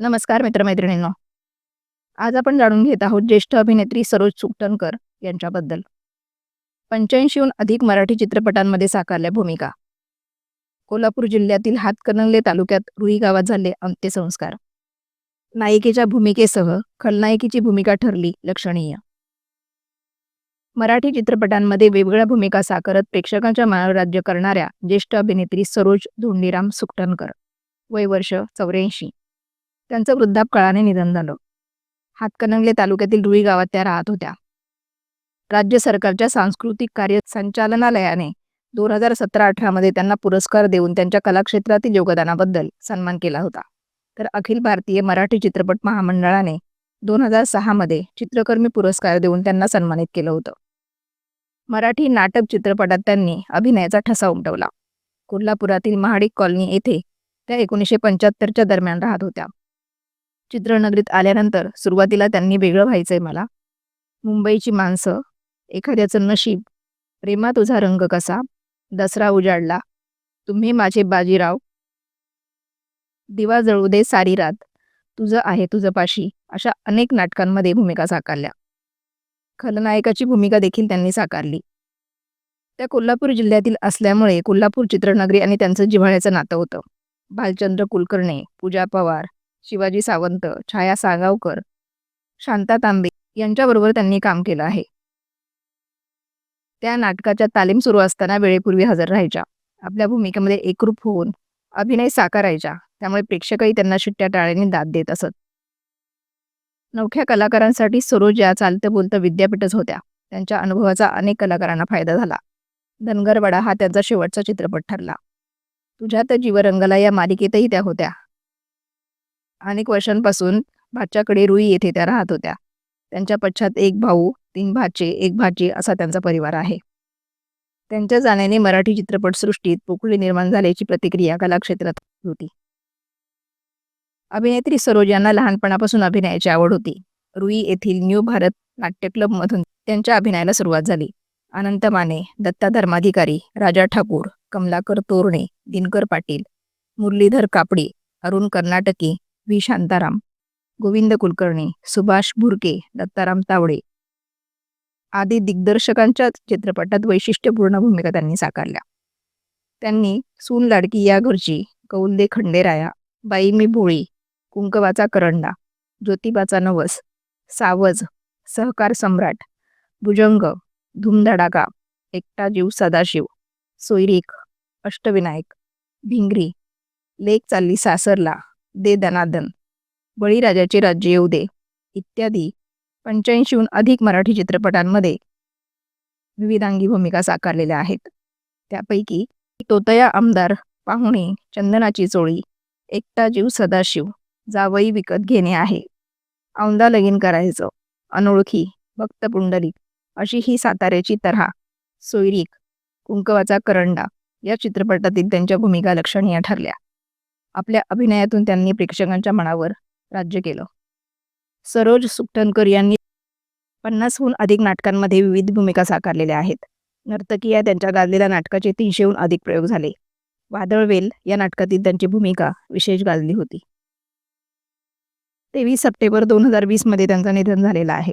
नमस्कार मित्रमैत्रिणींनो. आज आपण जाणून घेत आहोत ज्येष्ठ अभिनेत्री सरोज सुकटणकर यांच्याबद्दल. पंच्याऐंशीहून अधिक मराठी चित्रपटांमध्ये साकारल्या भूमिका. कोल्हापूर जिल्ह्यातील हातकणंगले तालुक्यात रुई गावात झाले अंत्यसंस्कार. नायिकेच्या भूमिकेसह खलनायकीची भूमिका ठरली लक्षणीय. मराठी चित्रपटांमध्ये वेगवेगळ्या भूमिका साकारत प्रेक्षकांच्या मनावर राज्य करणाऱ्या ज्येष्ठ अभिनेत्री सरोज धोंडीराम सुकटणकर. वय वर्ष चौऱ्याऐंशी. त्यांचं वृद्धापकाळाने निधन झालं. हातकणंगले तालुक्यातील रुई गावात त्या राहत होत्या. राज्य सरकारच्या सांस्कृतिक कार्य संचालनालयाने दोन हजार सतरा अठरामध्ये त्यांना पुरस्कार देऊन त्यांच्या कलाक्षेत्रातील योगदानाबद्दल सन्मान केला होता. तर अखिल भारतीय मराठी चित्रपट महामंडळाने दोन हजार सहामध्ये चित्रकर्मी पुरस्कार देऊन त्यांना सन्मानित केलं होतं. मराठी नाटक चित्रपटात त्यांनी अभिनयाचा ठसा उमटवला. कोल्हापुरातील महाडिक कॉलनी येथे त्या एकोणीसशे पंच्याहत्तरच्या दरम्यान राहत होत्या. चित्रनगरीत आल्यानंतर सुरुवातीला त्यांनी वेगळं व्हायचंय मला. मुंबईची माणसं एखाद्याचं नशीब प्रेमा तुझा रंग कसा दसरा उजाडला तुम्ही माझे बाजीराव. दिवा जळू दे सारी रात तुझं आहे तुझं पाशी अशा अनेक नाटकांमध्ये भूमिका साकारल्या. खलनायकाची भूमिका देखील त्यांनी साकारली. त्या कोल्हापूर जिल्ह्यातील असल्यामुळे कोल्हापूर चित्रनगरी आणि त्यांचं जिव्हाळ्याचं नातं होतं. भालचंद्र कुलकर्णी पूजा पवार शिवाजी सावंत छाया सागावकर शांता तांबे यांच्याबरोबर त्यांनी काम केलं आहे. त्या नाटकाच्या तालीम सुरू असताना वेळेपूर्वी हजर राहायच्या. आपल्या भूमिकेमध्ये एकरूप होऊन अभिनय साकारायच्या. त्यामुळे प्रेक्षकही त्यांना शिट्ट्या टाळ्याने दाद देत असत. नवख्या कलाकारांसाठी सरोज या चालतं बोलतं विद्यापीठच होत्या. त्यांच्या अनुभवाचा अनेक कलाकारांना फायदा झाला. धनगरवाडा हा त्यांचा शेवटचा चित्रपट ठरला. तुझ्यात जीवरंगला या मालिकेतही त्या होत्या. अनेक वर्षांपासून भाच्याकडे रुई येथे त्या राहत होत्या. त्यांच्या पश्चात एक भाऊ तीन भाचे एक भाची असा त्यांचा परिवार आहे. त्यांच्या जाण्याने मराठी चित्रपटसृष्टीत पोकळी निर्माण झाल्याची प्रतिक्रिया कलाक्षेत्रात होती. अभिनेत्री सरोज यांना लहानपणापासून अभिनयाची आवड होती. रुई येथील न्यू भारत नाट्य क्लबमधून त्यांच्या अभिनयाला सुरुवात झाली. अनंत माने दत्ता धर्माधिकारी राजा ठाकूर कमलाकर तोरणे दिनकर पाटील मुरलीधर कापडी अरुण कर्नाटकी व्ही. शांताराम गोविंद कुलकर्णी सुभाष भुरके दत्ताराम तावडे आदी दिग्दर्शकांच्या चित्रपटात वैशिष्ट्यपूर्ण भूमिका त्यांनी साकारल्या. त्यांनी सून लाडकी या घरची कौलदे खंडेराया बाई मी भोळी कुंकवाचा करंडा ज्योतिबाचा नवस सावज सहकार सम्राट भुजंग धुमधडाका एकटा जीव सदाशिव सोयरीक अष्टविनायक भिंगरी लेक चालली सासरला दे दनादन बळीराजाचे राज्य येऊ दे. इत्यादी पंच्याऐंशीहून अधिक मराठी चित्रपटांमध्ये विविधांगी भूमिका साकारलेल्या आहेत. त्यापैकी तोतया आमदार पाहुणे चंदनाची चोळी एकटा जीव सदाशिव जावई विकत घेणे आहे. औंदा लगीन करायचं अनोळखी भक्त पुंडलिक अशी ही साताऱ्याची तऱ्हा सोयरीक कुंकवाचा करंडा या चित्रपटातील त्यांच्या भूमिका लक्षणीय ठरल्या. आपल्या अभिनयातून त्यांनी प्रेक्षकांच्या मनावर राज्य केलं. सरोज सुकटणकर यांनी पन्नासहून अधिक नाटकांमध्ये विविध भूमिका साकारलेल्या आहेत. नर्तकी या त्यांच्या गाजलेल्या नाटकाचे तीनशेहून अधिक प्रयोग झाले. वादळवेल या नाटकातील त्यांची भूमिका विशेष गाजली होती. तेवीस सप्टेंबर दोन हजार वीसमध्ये त्यांचं निधन झालेलं आहे.